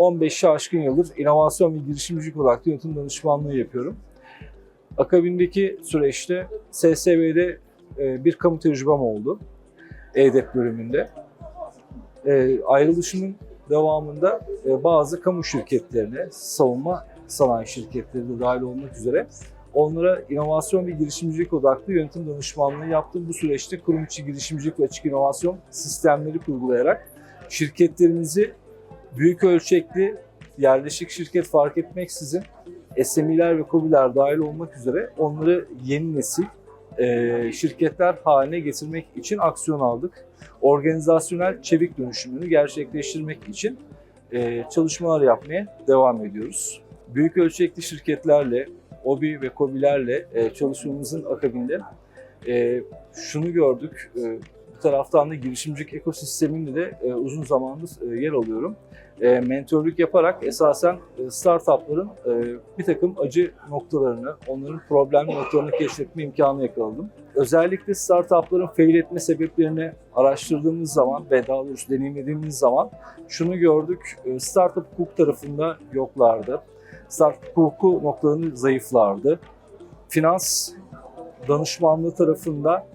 15'i aşkın yıldır inovasyon ve girişimcilik da yönetim danışmanlığı yapıyorum. Akabindeki süreçte SSV'de e, bir kamu tecrübem oldu. EDEP bölümünde. E, ayrılışımın devamında e, bazı kamu şirketlerine, savunma sanayi şirketleri de dahil olmak üzere onlara inovasyon ve girişimcilik odaklı yönetim danışmanlığı yaptım. Bu süreçte kurum içi girişimcilik ve açık inovasyon sistemleri kurgulayarak şirketlerimizi büyük ölçekli yerleşik şirket fark etmeksizin SME'ler ve KOBİ'ler dahil olmak üzere onları yeni nesil e, şirketler haline getirmek için aksiyon aldık. Organizasyonel çevik dönüşümünü gerçekleştirmek için e, çalışmalar yapmaya devam ediyoruz. Büyük ölçekli şirketlerle, OBİ ve KOBİ'lerle e, çalışmamızın akabinde e, şunu gördük. E, bu taraftan da girişimcilik ekosisteminde de e, uzun zamandır e, yer alıyorum. E, mentörlük yaparak esasen e, startupların e, bir takım acı noktalarını, onların problemli noktalarını keşfetme imkanı yakaladım. Özellikle startupların fail etme sebeplerini araştırdığımız zaman ve daha doğrusu deneyimlediğimiz zaman şunu gördük. E, startup hukuk tarafında yoklardı. Startup hukuku noktalarını zayıflardı. Finans danışmanlığı tarafında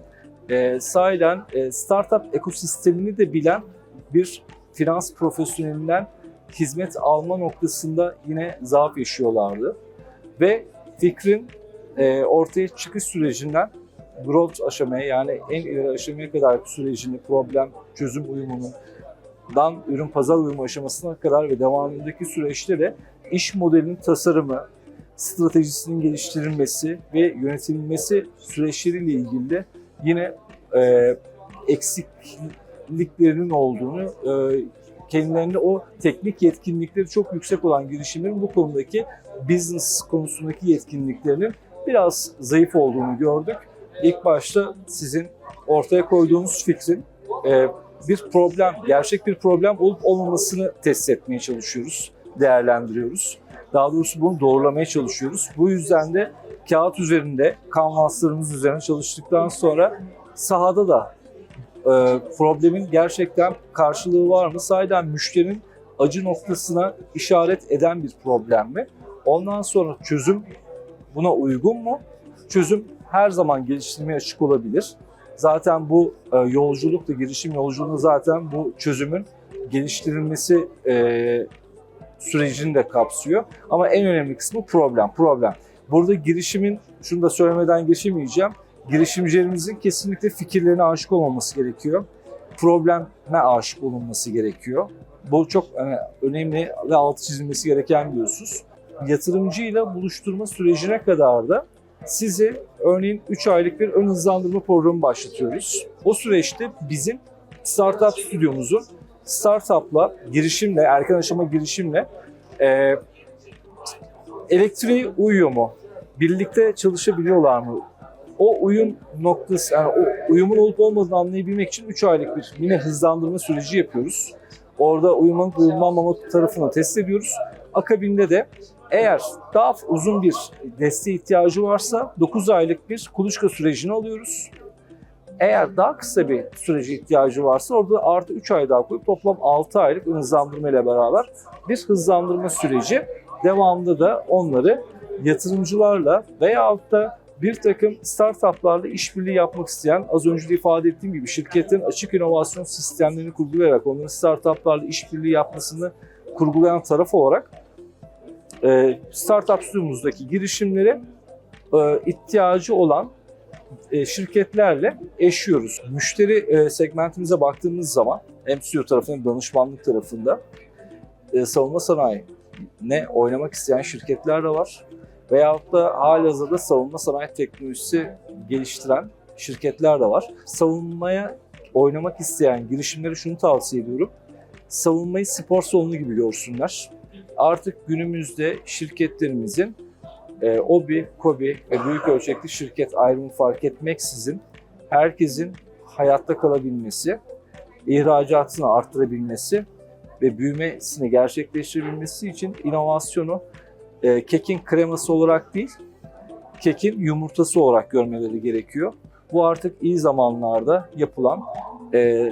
e, sahiden e, startup ekosistemini de bilen bir finans profesyonelinden hizmet alma noktasında yine zaaf yaşıyorlardı. Ve fikrin e, ortaya çıkış sürecinden growth aşamaya yani en ileri aşamaya kadar sürecini, problem çözüm uyumunun dan ürün pazar uyumu aşamasına kadar ve devamındaki süreçte de iş modelinin tasarımı, stratejisinin geliştirilmesi ve yönetilmesi süreçleriyle ilgili de yine e, eksikliklerinin olduğunu, e, kendilerine o teknik yetkinlikleri çok yüksek olan girişimlerin bu konudaki business konusundaki yetkinliklerinin biraz zayıf olduğunu gördük. İlk başta sizin ortaya koyduğunuz fikrin e, bir problem, gerçek bir problem olup olmamasını test etmeye çalışıyoruz, değerlendiriyoruz. Daha doğrusu bunu doğrulamaya çalışıyoruz. Bu yüzden de kağıt üzerinde, kanvaslarımız üzerine çalıştıktan sonra sahada da e, problemin gerçekten karşılığı var mı? Sahiden müşterinin acı noktasına işaret eden bir problem mi? Ondan sonra çözüm buna uygun mu? Çözüm her zaman geliştirmeye açık olabilir. Zaten bu e, yolculuk da girişim yolculuğunda zaten bu çözümün geliştirilmesi e, sürecini de kapsıyor. Ama en önemli kısmı problem. Problem. Burada girişimin, şunu da söylemeden geçemeyeceğim. Girişimcilerimizin kesinlikle fikirlerine aşık olmaması gerekiyor. Probleme aşık olunması gerekiyor. Bu çok hani, önemli ve altı çizilmesi gereken bir husus. Yatırımcıyla buluşturma sürecine kadar da sizi örneğin 3 aylık bir ön hızlandırma programı başlatıyoruz. O süreçte bizim startup stüdyomuzun startupla, girişimle, erken aşama girişimle e, elektriği uyuyor mu? Birlikte çalışabiliyorlar mı? O uyum noktası, yani o uyumun olup olmadığını anlayabilmek için 3 aylık bir yine hızlandırma süreci yapıyoruz. Orada uyumanın uyumlanmama tarafını test ediyoruz. Akabinde de eğer daha uzun bir desteğe ihtiyacı varsa 9 aylık bir kuluçka sürecini alıyoruz. Eğer daha kısa bir sürece ihtiyacı varsa orada artı 3 ay daha koyup toplam 6 aylık hızlandırma ile beraber bir hızlandırma süreci. Devamında da onları yatırımcılarla veyahut da bir takım startuplarla işbirliği yapmak isteyen, az önce de ifade ettiğim gibi şirketin açık inovasyon sistemlerini kurgulayarak onların startuplarla işbirliği yapmasını kurgulayan taraf olarak e, startup stüdyomuzdaki girişimlere ihtiyacı olan e, şirketlerle eşiyoruz. Müşteri e, segmentimize baktığımız zaman hem stüdyo tarafında danışmanlık tarafında savunma sanayi ne oynamak isteyen şirketler de var. Veyahut da halihazırda savunma sanayi teknolojisi geliştiren şirketler de var. Savunmaya oynamak isteyen girişimlere şunu tavsiye ediyorum. Savunmayı spor salonu gibi görsünler. Artık günümüzde şirketlerimizin e, OBİ, KOBİ ve büyük ölçekli şirket ayrımı fark etmeksizin herkesin hayatta kalabilmesi, ihracatını arttırabilmesi ve büyümesini gerçekleştirebilmesi için inovasyonu e, kekin kreması olarak değil, kekin yumurtası olarak görmeleri gerekiyor. Bu artık iyi zamanlarda yapılan, e,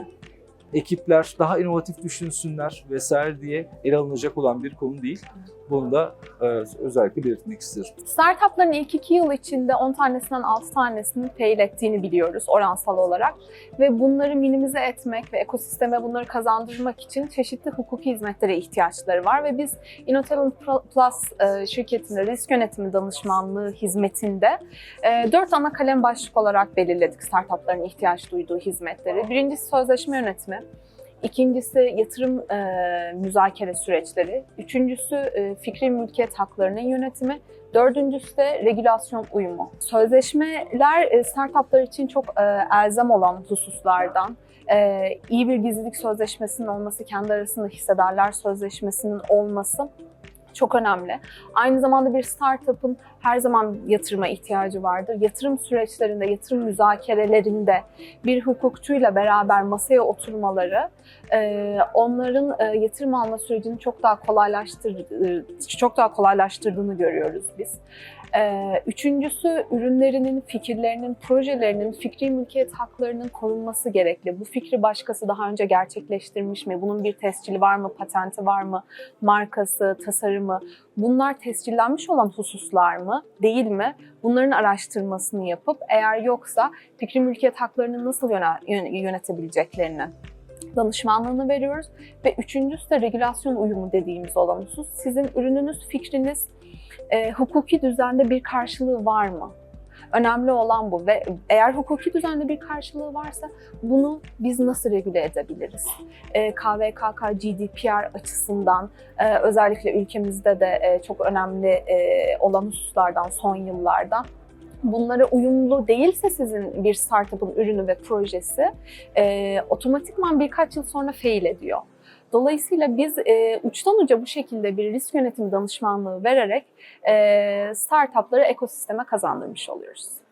ekipler daha inovatif düşünsünler vesaire diye ele alınacak olan bir konu değil. Bunu da e, özellikle belirtmek isterim. Startupların ilk iki yıl içinde 10 tanesinden 6 tanesinin fail ettiğini biliyoruz oransal olarak. Ve bunları minimize etmek ve ekosisteme bunları kazandırmak için çeşitli hukuki hizmetlere ihtiyaçları var. Ve biz InnoTalent Plus e, şirketinde risk yönetimi danışmanlığı hizmetinde e, dört ana kalem başlık olarak belirledik startupların ihtiyaç duyduğu hizmetleri. Birincisi sözleşme yönetimi. İkincisi yatırım e, müzakere süreçleri. Üçüncüsü e, fikri mülkiyet haklarının yönetimi. Dördüncüsü de regülasyon uyumu. Sözleşmeler e, startuplar için çok e, elzem olan hususlardan. E, iyi bir gizlilik sözleşmesinin olması, kendi arasında hissedarlar sözleşmesinin olması çok önemli. Aynı zamanda bir startup'ın her zaman yatırıma ihtiyacı vardır. Yatırım süreçlerinde, yatırım müzakerelerinde bir hukukçuyla beraber masaya oturmaları e, onların e, yatırım alma sürecini çok daha kolaylaştır, e, çok daha kolaylaştırdığını görüyoruz biz. E, Üçüncüsü ürünlerinin, fikirlerinin, projelerinin, fikri mülkiyet haklarının korunması gerekli. Bu fikri başkası daha önce gerçekleştirmiş mi? Bunun bir tescili var mı? Patenti var mı? Markası, tasarımı? Bunlar tescillenmiş olan hususlar mı? Değil mi? Bunların araştırmasını yapıp eğer yoksa fikri mülkiyet haklarını nasıl yöne- yönetebileceklerini danışmanlığını veriyoruz. Ve üçüncüsü de regülasyon uyumu dediğimiz olan husus. Sizin ürününüz, fikriniz e, hukuki düzende bir karşılığı var mı? Önemli olan bu ve eğer hukuki düzende bir karşılığı varsa bunu biz nasıl regüle edebiliriz? E, KVKK, GDPR açısından e, özellikle ülkemizde de e, çok önemli e, olan hususlardan son yıllardan bunlara uyumlu değilse sizin bir startup'ın ürünü ve projesi e, otomatikman birkaç yıl sonra fail ediyor. Dolayısıyla biz e, uçtan uca bu şekilde bir risk yönetimi danışmanlığı vererek e, startupları ekosisteme kazandırmış oluyoruz.